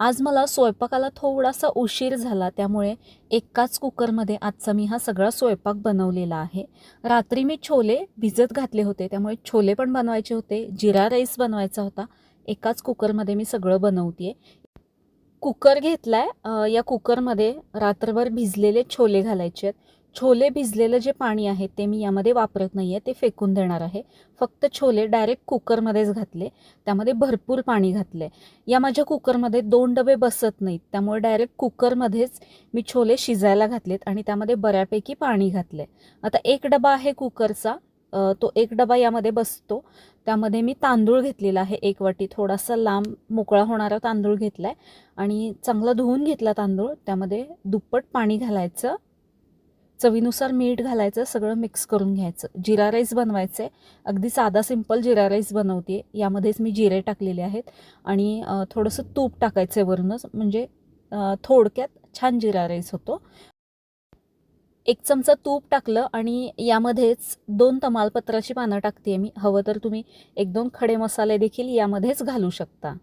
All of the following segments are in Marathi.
आज मला स्वयंपाकाला थोडासा उशीर झाला त्यामुळे एकाच कुकरमध्ये आजचा मी हा सगळा स्वयंपाक बनवलेला आहे. रात्री मी छोले भिजत घातले होते त्यामुळे छोले पण बनवायचे होते जिरा राईस बनवायचा होता. एकाच कुकरमध्ये मी सगळं बनवते कुकर घेतला आहे या कुकरमध्ये रात्रभर भिजलेले छोले घालायचे आहेत. छोले भिजलेलं जे पाणी आहे ते मी यामध्ये वापरत नाही आहे ते फेकून देणार आहे. फक्त छोले डायरेक्ट कुकरमध्येच घातले त्यामध्ये भरपूर पाणी घातले या माझ्या कुकरमध्ये दोन डबे बसत नाहीत त्यामुळे डायरेक्ट कुकरमध्येच मी छोले शिजायला घातलेत आणि त्यामध्ये बऱ्यापैकी पाणी घातले आता एक डबा आहे कुकरचा तो एक डबा यामध्ये बसतो. त्यामध्ये मी तांदूळ घेतलेला आहे एक वाटी थोडासा लांब मोकळा होणारा तांदूळ घेतला आहे आणि चांगला धुवून घेतला तांदूळ त्यामध्ये दुप्पट पाणी घालायचं. चवीनुसार मीठ घालायचं सगळं मिक्स करून घ्यायचं. जिरा राईस बनवायचं. आहे अगदी साधा सिंपल जिरा राईस बनवते यामध्येच मी जिरे टाकलेले आहेत. आणि थोडंसं तूप टाकायचं आहे वरूनच. म्हणजे थोडक्यात छान जिरा राईस होतो. एक चमचा तूप टाकलं आणि यामध्येच दोन तमालपत्राची पानं टाकते मी. हवं तर तुम्ही एक दोन खडे मसाले देखील यामध्येच घालू शकता.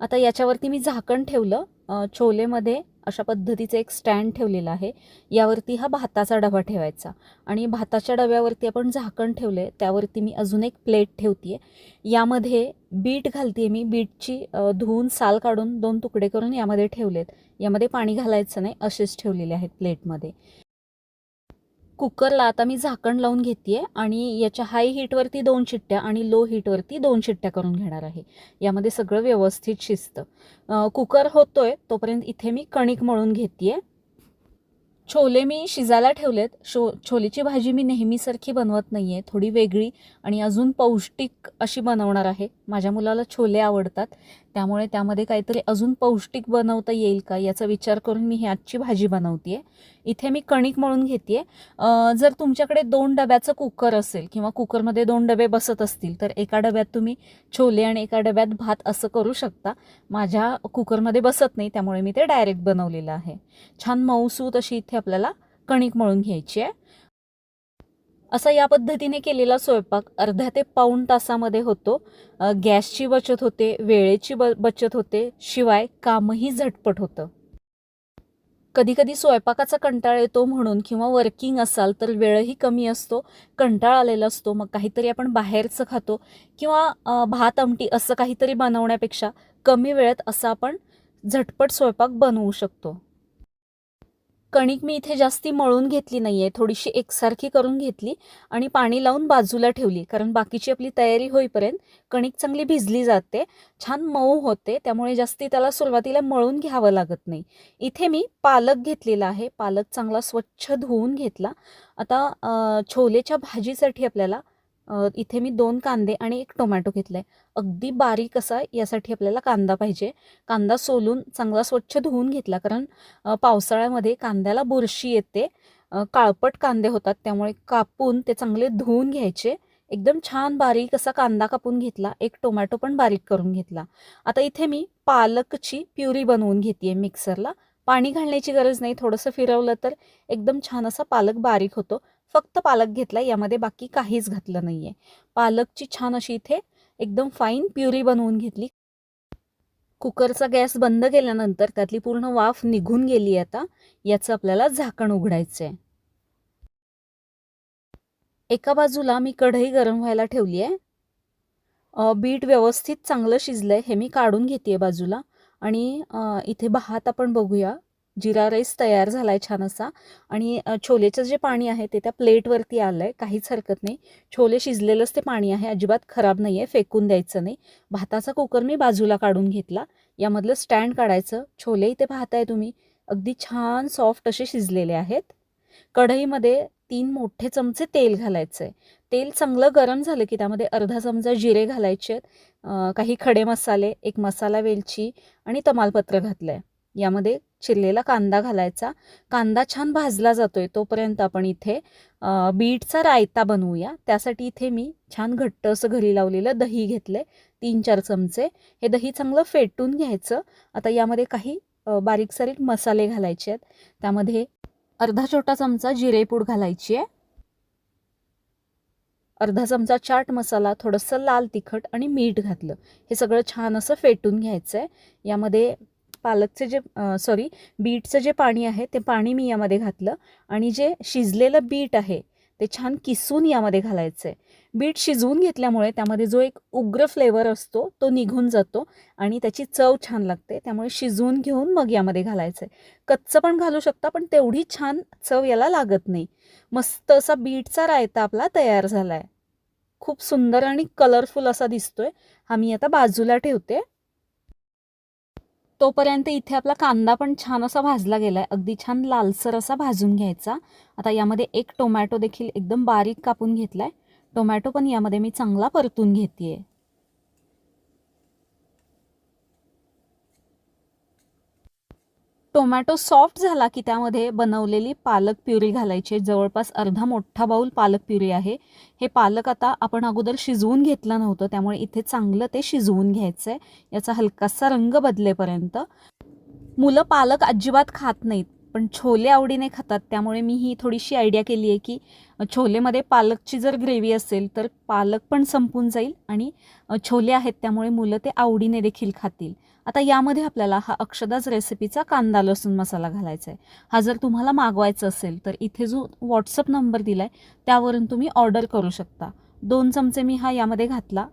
आता याच्यावरती मी झाकण ठेवलं. छोलेमध्ये अशा पद्धतीचं एक स्टँड ठेवलेलं आहे. यावरती हा भाताचा डबा ठेवायचा. आणि भाताच्या डब्यावरती आपण झाकण ठेवलं आहे त्यावरती मी अजून एक प्लेट ठेवते यामध्ये बीट घालते मी. बीटची धुवून साल काढून दोन तुकडे करून यामध्ये ठेवलेत. यामध्ये पाणी घालायचं नाही. असेच ठेवलेले आहेत प्लेटमध्ये. कुकरला आता मी झाकण लावून घेते आणि याच्या हाय हीटवरती दोन शिट्ट्या आणि लो हीटवरती दोन शिट्ट्या करून घेणार आहे. यामध्ये सगळं व्यवस्थित शिजतं. कुकर होतोय तोपर्यंत इथे मी कणिक मळून घेते छोले मी शिजायला ठेवलेत. शो छोलेची भाजी मी नेहमीसारखी बनवत नाही आहे थोडी वेगळी आणि अजून पौष्टिक अशी बनवणार आहे. माझ्या मुलाला छोले आवडतात. त्यामुळे त्यामध्ये काहीतरी अजून पौष्टिक बनवता येईल का याचा विचार करून मी ही आजची भाजी बनवते इथे मी कणिक मळून घेते जर तुमच्याकडे दोन डब्याचं कुकर असेल किंवा कुकरमध्ये दोन डबे बसत असतील तर एका डब्यात तुम्ही छोले आणि एका डब्यात भात असं करू शकता. माझ्या कुकरमध्ये बसत नाही त्यामुळे मी ते डायरेक्ट बनवलेलं आहे. छान मऊसूत अशी इथे आपल्याला कणिक मळून घ्यायची आहे. असा या पद्धतीने केलेला स्वयंपाक अर्ध्या ते पाऊण तासामध्ये होतो. गॅसची बचत होते वेळेची ब बचत होते शिवाय कामही झटपट होतं. कधीकधी स्वयंपाकाचा कंटाळ येतो म्हणून किंवा वर्किंग असाल तर वेळही कमी असतो कंटाळ आलेला असतो मग काहीतरी आपण बाहेरचं खातो किंवा भात आमटी असं काहीतरी बनवण्यापेक्षा कमी वेळेत असं आपण झटपट स्वयंपाक बनवू शकतो. कणिक मी इथे जास्ती मळून घेतली नाही आहे थोडीशी एकसारखी करून घेतली आणि पाणी लावून बाजूला ठेवली. कारण बाकीची आपली तयारी होईपर्यंत कणिक चांगली भिजली जाते. छान मऊ होते. त्यामुळे जास्ती त्याला सुरुवातीला मळून घ्यावं लागत नाही. इथे मी पालक घेतलेला आहे. पालक चांगला स्वच्छ धुवून घेतला. आता छोलेच्या भाजीसाठी आपल्याला इथे मी दोन कांदे आणि एक टोमॅटो घेतला आहे अगदी बारीक असा यासाठी आपल्याला कांदा पाहिजे. कांदा सोलून चांगला स्वच्छ धुवून घेतला कारण पावसाळ्यामध्ये कांद्याला बुरशी येते. काळपट कांदे होतात त्यामुळे कापून ते चांगले धुवून घ्यायचे. एकदम छान बारीक असा कांदा कापून घेतला एक टोमॅटो पण बारीक करून घेतला. आता इथे मी पालकची प्युरी बनवून घेते मिक्सरला. पाणी घालण्याची गरज नाही थोडंसं फिरवलं तर एकदम छान असा पालक बारीक होतो. फक्त पालक घेतला यामध्ये बाकी काहीच घातलं नाही आहे पालकची छान अशी इथे एकदम फाईन प्युरी बनवून घेतली. कुकरचा गॅस बंद केल्यानंतर त्यातली पूर्ण वाफ निघून गेली आता. याचं आपल्याला झाकण उघडायचं आहे एका बाजूला मी कढई गरम व्हायला ठेवली आहे बीट व्यवस्थित चांगलं शिजलं आहे हे मी काढून घेते बाजूला. आणि इथे भात आपण बघूया. जिरा राईस तयार झाला आहे छान असा. आणि छोलेचं जे पाणी आहे ते त्या प्लेटवरती आलं आहे काहीच हरकत नाही. छोले शिजलेलंच ते पाणी आहे. अजिबात खराब नाही आहे फेकून द्यायचं नाही. भाताचा कुकर मी बाजूला काढून घेतला. यामधलं स्टँड काढायचं. छोले इथे पाहताय तुम्ही. अगदी छान सॉफ्ट असे शिजलेले आहेत. कढईमध्ये तीन मोठे चमचे तेल घालायचं आहे तेल चांगलं गरम झालं की त्यामध्ये अर्धा चमचा जिरे घालायचे आहेत. काही खडे मसाले एक मसाला वेलची आणि तमालपत्र घातलं आहे यामध्ये चिरलेला कांदा घालायचा. कांदा छान भाजला जातोय तोपर्यंत आपण इथे बीटचा रायता बनवूया. त्यासाठी इथे मी छान घट्ट असं घरी लावलेलं दही घेतलंय तीन चार चमचे. हे दही चांगलं फेटून घ्यायचं. आता यामध्ये काही बारीक सारीक मसाले घालायचे आहेत. त्यामध्ये अर्धा छोटा चमचा जिरेपूड घालायची आहे. अर्धा चमचा चाट मसाला थोडंसं लाल तिखट आणि मीठ घातलं. हे सगळं छान असं फेटून घ्यायचं आहे यामध्ये पालकचे जे सॉरी बीटचं जे पाणी आहे ते पाणी मी यामध्ये घातलं. आणि जे शिजलेलं बीट आहे ते छान किसून यामध्ये घालायचं आहे बीट शिजवून घेतल्यामुळे त्यामध्ये जो एक उग्र फ्लेवर असतो तो निघून जातो आणि त्याची चव छान लागते. त्यामुळे शिजवून घेऊन मग यामध्ये घालायचं आहे कच्चं पण घालू शकता पण तेवढी छान चव याला लागत नाही. मस्त असा बीटचा रायता आपला तयार झाला आहे खूप सुंदर आणि कलरफुल असा दिसतोय. हा मी आता बाजूला ठेवते. तोपर्यंत इथे आपला कांदा पण छान असा भाजला गेला आहे अगदी छान लालसर असा भाजून घ्यायचा. आता यामध्ये एक टोमॅटो देखील एकदम बारीक कापून घेतला आहे टोमॅटो पण यामध्ये मी चांगला परतून घेते आहे टोमॅटो सॉफ्ट झाला की त्यामध्ये बनवलेली पालक प्युरी घालायची जवळपास अर्धा मोठा बाऊल पालक प्युरी आहे. हे पालक आता आपण अगोदर शिजवून घेतलं नव्हतं त्यामुळे इथे चांगलं ते शिजवून घ्यायचं आहे याचा हलकासा रंग बदलेपर्यंत. मुलं पालक अजिबात खात नाहीत पण छोले आवडीने खातात. त्यामुळे मी ही थोडीशी आयडिया केली आहे की छोलेमध्ये पालकची जर ग्रेव्ही असेल तर पालक पण संपून जाईल आणि छोले आहेत त्यामुळे मुलं ते आवडीने देखील खातील. आता यामध्ये आपल्याला हा अक्षदाज रेसिपीचा कांदा लसूण मसाला घालायचा आहे हा जर तुम्हाला मागवायचा असेल तर इथे जो व्हॉट्सअप नंबर दिला आहे त्यावरून तुम्ही ऑर्डर करू शकता. दोन चमचे मी हा यामध्ये घातला.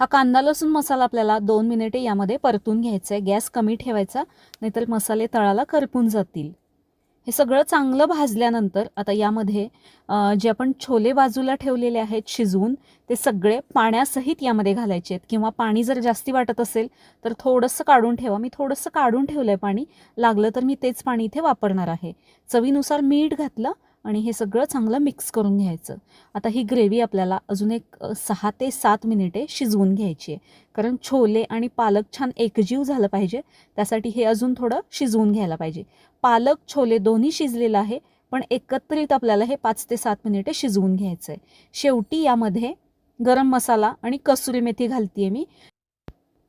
हा कांदा लसूण मसाला आपल्याला दोन मिनिटे यामध्ये परतून घ्यायचा आहे गॅस कमी ठेवायचा नाहीतर मसाले तळाला करपून जातील. हे सगळं चांगलं भाजल्यानंतर आता यामध्ये जे आपण छोले बाजूला ठेवलेले आहेत शिजवून ते सगळे पाण्यासहित यामध्ये घालायचे आहेत. किंवा पाणी जर जास्ती वाटत असेल तर थोडंसं काढून ठेवा. मी थोडंसं काढून ठेवलं आहे पाणी. लागलं तर मी तेच पाणी इथे वापरणार आहे. चवीनुसार मीठ घातलं आणि हे सगळं चांगलं मिक्स करून घ्यायचं. आता ही ग्रेव्ही आपल्याला अजून एक सहा ते सात मिनिटे शिजवून घ्यायची आहे. कारण छोले आणि पालक छान एकजीव झालं पाहिजे. त्यासाठी हे अजून थोडं शिजवून घ्यायला पाहिजे. पालक छोले दोन्ही शिजलेलं आहे पण एकत्रित आपल्याला हे पाच ते सात मिनिटे शिजवून घ्यायचं आहे शेवटी यामध्ये गरम मसाला आणि कसुरी मेथी घालते मी.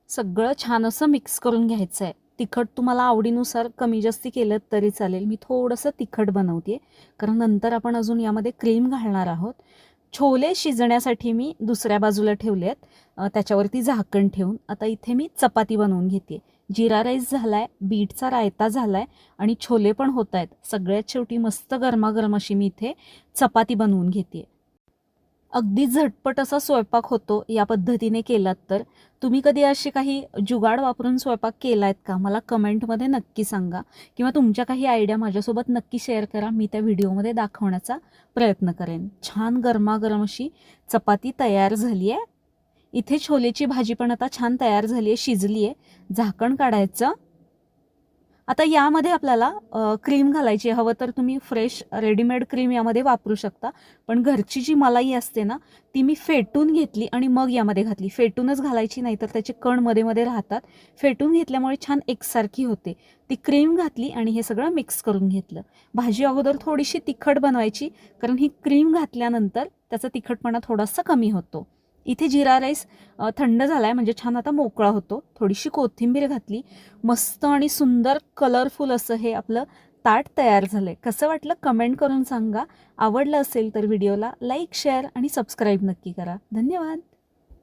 सगळं छान असं मिक्स करून घ्यायचं आहे तिखट तुम्हाला आवडीनुसार कमी जास्ती केलं तरी चालेल. मी थोडंसं तिखट बनवते कारण नंतर आपण अजून यामध्ये क्रीम घालणार आहोत. छोले शिजण्यासाठी मी दुसऱ्या बाजूला ठेवले आहेत त्याच्यावरती झाकण ठेवून. आता इथे मी चपाती बनवून घेते जिरा राईस झाला आहे बीटचा रायता झाला आहे आणि छोले पण होत आहेत सगळ्यात शेवटी मस्त गरमागरम अशी मी इथे चपाती बनवून घेते अगदी झटपट असा स्वयंपाक होतो या पद्धतीने केलात तर. तुम्ही कधी असे काही जुगाड वापरून स्वयंपाक केला आहेत का? मला कमेंटमध्ये नक्की सांगा. किंवा तुमच्या काही आयडिया माझ्यासोबत नक्की शेअर करा. मी त्या व्हिडिओमध्ये दाखवण्याचा प्रयत्न करेन. छान गरमागरम अशी चपाती तयार झाली आहे इथे छोलेची भाजी पण आता छान तयार झाली आहे शिजली आहे झाकण काढायचं. आता यामध्ये आपल्याला क्रीम घालायची हवं तर तुम्ही फ्रेश रेडीमेड क्रीम यामध्ये वापरू शकता. पण घरची जी मलाई असते ना ती मी फेटून घेतली आणि मग यामध्ये घातली. फेटूनच घालायची नाही तर त्याचे कणमध्ये मध्ये राहतात. फेटून घेतल्यामुळे छान एकसारखी होते. ती क्रीम घातली आणि हे सगळं मिक्स करून घेतलं. भाजी अगोदर थोडीशी तिखट बनवायची कारण ही क्रीम घातल्यानंतर त्याचा तिखटपणा थोडासा कमी होतो. इथे जिरा राईस थंड झाला आहे म्हणजे छान आता मोकळा होतो. थोडीशी कोथिंबीर घातली. मस्त आणि सुंदर कलरफुल असं हे आपलं ताट तयार झालं आहे कसं वाटलं कमेंट करून सांगा. आवडलं असेल तर व्हिडिओला लाईक शेअर आणि सबस्क्राईब नक्की करा. धन्यवाद.